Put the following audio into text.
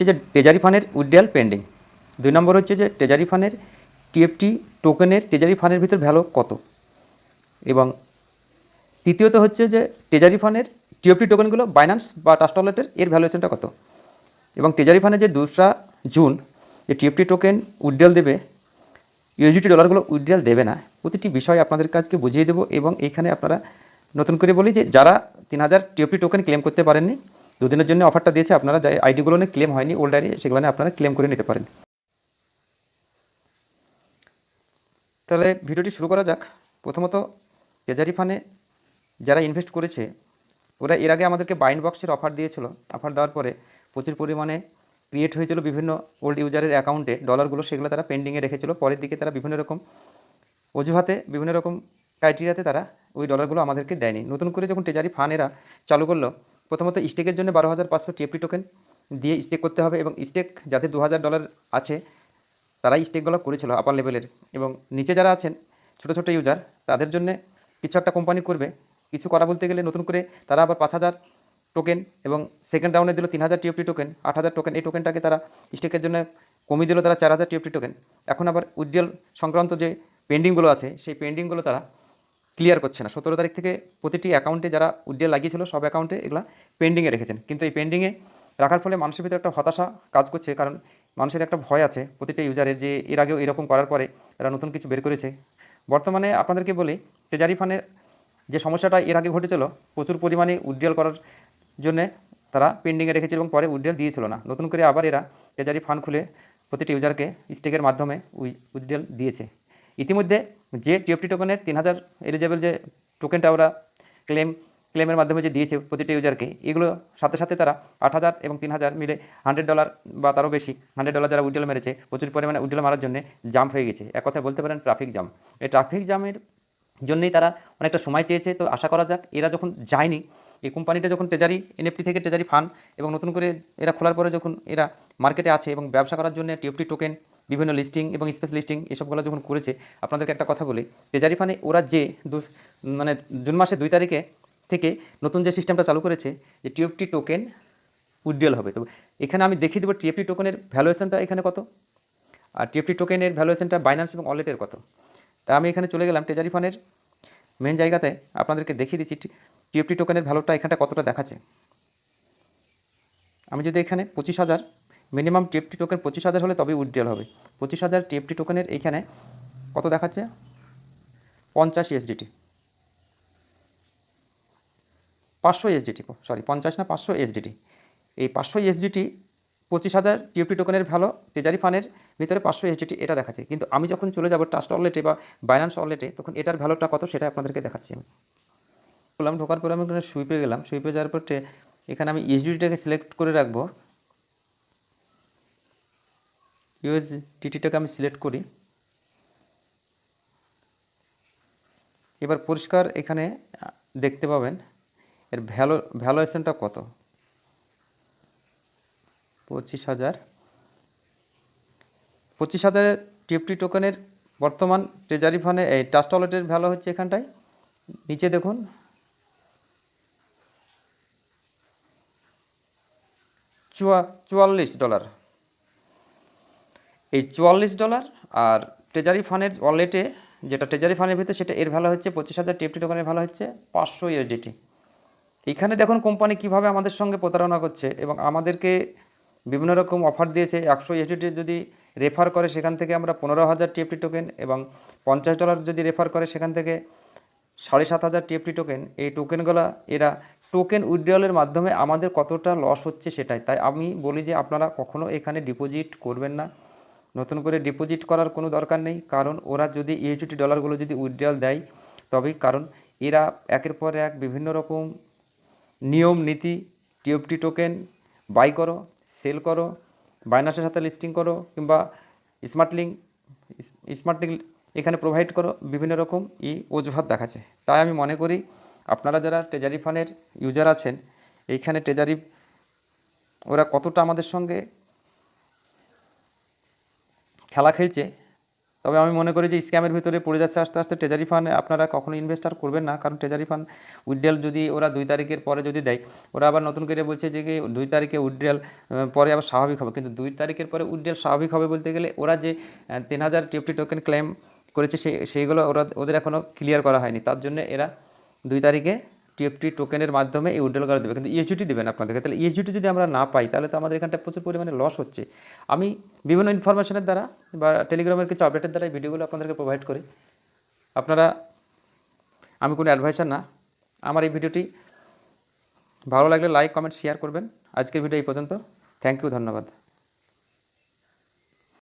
এই যে ট্রেজারি ফান্ডের উইড্রিয়াল পেন্ডিং দুই নম্বর হচ্ছে যে ট্রেজারি ফান্ডের টিএফটি টোকেনের ট্রেজারি ফান্ডের ভিতর ভ্যালু কত? এবং তৃতীয়ত হচ্ছে যে ট্রেজারি ফান্ডের টিএফটি টোকেনগুলো বাইন্যান্স বা ট্রাস্টলেটের এর ভ্যালুয়েশনটা কত? এবং ট্রেজারি ফান্ডে যে দোসরা জুন যে টিএফটি টোকেন উইড্রিয়াল দেবে ইউজিটি ডলারগুলো উইড্রিয়াল দেবে না। প্রতিটি বিষয় আপনাদের কাছকে বুঝিয়ে দেবো এবং এইখানে আপনারা নতুন করে বলি যে যারা তিন হাজার টিএফটি টোকেন ক্লেম করতে পারেননি দুদিনের জন্য অফারটা দিয়েছে, আপনারা যে আইডিগুলো নিয়ে ক্লেম হয়নি ওল্ড আইডি সেগুলো আপনারা ক্লেম করে নিতে পারেন। তাহলে ভিডিওটি শুরু করা যাক। প্রথমত ট্রেজারি ফানে যারা ইনভেস্ট করেছে, ওরা এর আগে আমাদেরকে বাইন্ড বক্সের অফার দিয়েছিল। অফার দেওয়ার পরে প্রচুর পরিমাণে ক্রিয়েট হয়েছিল বিভিন্ন ওল্ড ইউজারের অ্যাকাউন্টে ডলারগুলো সেগুলো তারা পেন্ডিংয়ে রেখেছিল। পরের দিকে তারা বিভিন্ন রকম অজুহাতে, বিভিন্ন রকম ক্রাইটেরিয়াতে তারা ওই ডলারগুলো আমাদেরকে দেয়নি। নতুন করে যখন ট্রেজারি ফান্ড এরা চালু করল প্রথমত স্টেকের জন্য বারো হাজার পাঁচশো টিএফটি টোকেন দিয়ে স্টেক করতে হবে এবং স্টেক যাতে দু হাজার ডলার আছে, তারাই স্টেকগুলো করেছিল আপার লেভেলের এবং নিচে যারা আছেন, ছোটো ছোটো ইউজার তাদের জন্য কিছু একটা কোম্পানি করবে। কিছু করা বলতে গেলে নতুন করে তারা আবার পাঁচ হাজার টোকেন এবং সেকেন্ড রাউন্ডে দিল তিন হাজার টিএফটি টোকেন আট হাজার টোকেন এই টোকেনটাকে তারা স্টেকের জন্য কমিয়ে দিল তারা চার হাজার টিএফটি টোকেন এখন আবার উজ্জ্বল সংক্রান্ত যে পেন্ডিংগুলো আছে, সেই পেন্ডিংগুলো তারা ক্লিয়ার করছে না। সতেরো তারিখ থেকে প্রতিটি অ্যাকাউন্টে যারা উজ্জ্বল লাগিয়েছিল, সব অ্যাকাউন্টে এগুলো পেন্ডিংয়ে রেখেছেন। কিন্তু এই পেন্ডিংয়ে রাখার ফলে মানুষের ভিতরে একটা হতাশা কাজ করছে, কারণ মানুষের একটা ভয় আছে প্রতিটা ইউজারের যে এর আগেও এরকম করার পরে এরা নতুন কিছু বের করেছে। বর্তমানে আপনাদেরকে বলি ট্রেজারি ফান্ডের যে সমস্যাটা এর আগে ঘটেছিল, প্রচুর পরিমাণে উজ্জ্বল করার জন্যে তারা পেন্ডিংয়ে রেখেছিল এবং পরে উজ্জ্বল দিয়েছিল না। নতুন করে আবার এরা ট্রেজারি ফান্ড খুলে প্রতিটি ইউজারকে স্টেকের মাধ্যমে উজ্জ্বল দিয়েছে। ইতিমধ্যে যে টিএফটি টোকেনের তিন হাজার এলিজেবল যে টোকেনটা ওরা ক্লেম ক্লেমের মাধ্যমে যে দিয়েছে প্রতিটি ইউজারকে এগুলো সাথে সাথে তারা আট হাজার এবং তিন হাজার মিলে হান্ড্রেড ডলার বা তারও বেশি হান্ড্রেড ডলার যারা উজ্জ্বল মেরেছে, প্রচুর পরিমাণে উজ্জ্বল মারার জন্য জাম্প হয়ে গেছে। এক কথায় বলতে পারেন ট্রাফিক জাম এই ট্রাফিক জামের জন্যই তারা অনেকটা সময় চেয়েছে। তো আশা করা যাক, এরা যখন যায়নি, এই কোম্পানিটা যখন ট্রেজারি এনএফটি থেকে ট্রেজারি ফান্ড এবং নতুন করে এরা খোলার পরে যখন এরা মার্কেটে আছে এবং ব্যবসা করার জন্য টিএফটি টোকেন বিভিন্ন লিস্টিং এবং স্পেস লিস্টিং এসবগুলো যখন করেছে, আপনাদেরকে একটা কথা বলি ট্রেজারি ফান্ডে ওরা যে মানে জুন মাসে দুই তারিখে থেকে নতুন যে সিস্টেমটা চালু করেছে, যে টিএফটি টোকেন উজ্জ্বল হবে। তো এখানে আমি দেখিয়ে দেবো টিএফটি টোকেনের ভ্যালুয়েশনটা এখানে কত? আর টিএফটি টোকেনের ভ্যালুয়েশনটা বাইন্যান্স এবং ওয়ালেটের কত? তা আমি এখানে চলে গেলাম ট্রেজারি ফান্ডের মেন জায়গাতে। আপনাদেরকে দেখিয়ে দিচ্ছি টিএফটি টোকেনের ভ্যালুটা এখানটা কতটা দেখাচ্ছে। আমি যদি এখানে পঁচিশ হাজার মিনিমাম টিএফটি টোকেন পঁচিশ হাজার হলে তবেই উইথড্রল হবে। পঁচিশ হাজার টিএফটি টোকেনের এইখানে কত দেখাচ্ছে? পঞ্চাশ এসডিটি পাঁচশো এসডিটি সরি পঞ্চাশ না পাঁচশো এসডিটি এই পাঁচশো এসডিটি পঁচিশ হাজার টিএফটি টোকেনের ভ্যালু ট্রেজারি ফানের ভিতরে পাঁচশো এসডিটি এটা দেখাচ্ছে। কিন্তু আমি যখন চলে যাব ট্রাস্ট ওয়ালেটে বা বাইন্যান্স ওয়ালেটে তখন এটার ভ্যালুটা কত সেটা আপনাদেরকে দেখাচ্ছি আমি। বললাম ঢোকার পরে আমি এখানে সুইপে গেলাম। সুইপে যাওয়ার পর এখানে আমি এসডিটিটাকে সিলেক্ট করে রাখব। ইউএসডিটিটাকে আমি সিলেক্ট করি। এবার পরিষ্কার এখানে দেখতে পাবেন, এর ভ্যালু ভ্যালুয়েশনটা কত? পঁচিশ হাজার। পঁচিশ হাজারের টিএফটি টোকেনের বর্তমান ট্রেজারি ফান্ডে এই ট্রাস্ট ওয়ালেটের ভ্যালু হচ্ছে এখানটায়। নিচে দেখুন। চুয়া, চুয়াল্লিশ ডলার এই চুয়াল্লিশ ডলার আর ট্রেজারি ফান্ডের ওয়ালেটে যেটা ট্রেজারি ফান্ডের ভিতরে সেটা এর ভ্যালু হচ্ছে পঁচিশ হাজার টিএফটি টোকেনের ভ্যালু হচ্ছে পাঁচশো ইউএসডিটি এখানে দেখুন কোম্পানি কীভাবে আমাদের সঙ্গে প্রতারণা করছে এবং আমাদেরকে বিভিন্ন রকম অফার দিয়েছে। একশো ইউএসডিটি যদি রেফার করে সেখান থেকে আমরা পনেরো হাজার টিএফটি টোকেন এবং পঞ্চাশ ডলার যদি রেফার করে সেখান থেকে সাড়ে সাত হাজার টিএফটি টোকেন এই টোকেনগুলো এরা টোকেন উইথড্রলের মাধ্যমে আমাদের কতটা লস হচ্ছে সেটাই। তাই আমি বলি যে আপনারা কখনো এখানে ডিপোজিট করবেন না। নতুন করে ডিপোজিট করার কোনো দরকার নেই। কারণ ওরা যদি ইউজিটি ডলারগুলো যদি উইথড্রল দেয়, তবেই কারণ এরা একের পর এক বিভিন্ন রকম নিয়ম, নীতি টিএফটি টোকেন বাই করো সেল করো বাইনাসের সাথে লিস্টিং করো কিংবা স্মার্ট লিঙ্ক স্মার্ট লিঙ্ক এখানে প্রোভাইড করো, বিভিন্ন রকম ই অজুহাত দেখাচ্ছে। তাই আমি মনে করি আপনারা যারা ট্রেজারি ফান্ডের ইউজার আছেন, এইখানে ট্রেজারি ওরা কতটা আমাদের সঙ্গে খেলা খেলছে, তবে আমি মনে করি যে স্ক্যামের ভিতরে পড়ে যাচ্ছে আস্তে আস্তে। ট্রেজারি ফান্ড আপনারা কখনো ইনভেস্টার করবেন না, কারণ ট্রেজারি ফান্ড উইথড্রেল যদি ওরা দুই তারিখের পরে যদি দেয়, ওরা আবার নতুন করে বলছে যে দুই তারিখে উইথড্রেল পরে আবার স্বাভাবিক হবে। কিন্তু দুই তারিখের পরে উইথড্রেল স্বাভাবিক হবে বলতে গেলে ওরা যে তিন হাজার টিএফটি টোকেন ক্লেম করেছে সেই সেইগুলো ওরা, ওদের এখনও ক্লিয়ার করা হয়নি। তার জন্য এরা দুই তারিখে টিএফটি টোকেনের মাধ্যমে এই উইড্রল করা দেবে। কিন্তু ইএসডিটি দেবেন আপনাদেরকে তাহলে ইএসডিটি যদি আমরা না পাই, তাহলে তো আমাদের এখানটা প্রচুর পরিমাণে লস হচ্ছে। আমি বিভিন্ন ইনফরমেশনের দ্বারা বা টেলিগ্রামের কিছু আপডেটের দ্বারা এই ভিডিওগুলো আপনাদেরকে প্রোভাইড করি। আপনারা, আমি কোনো অ্যাডভাইসার না। আমার এই ভিডিওটি ভালো লাগলে লাইক কমেন্ট শেয়ার করবেন। আজকের ভিডিও এই পর্যন্ত। থ্যাংক ইউ ধন্যবাদ।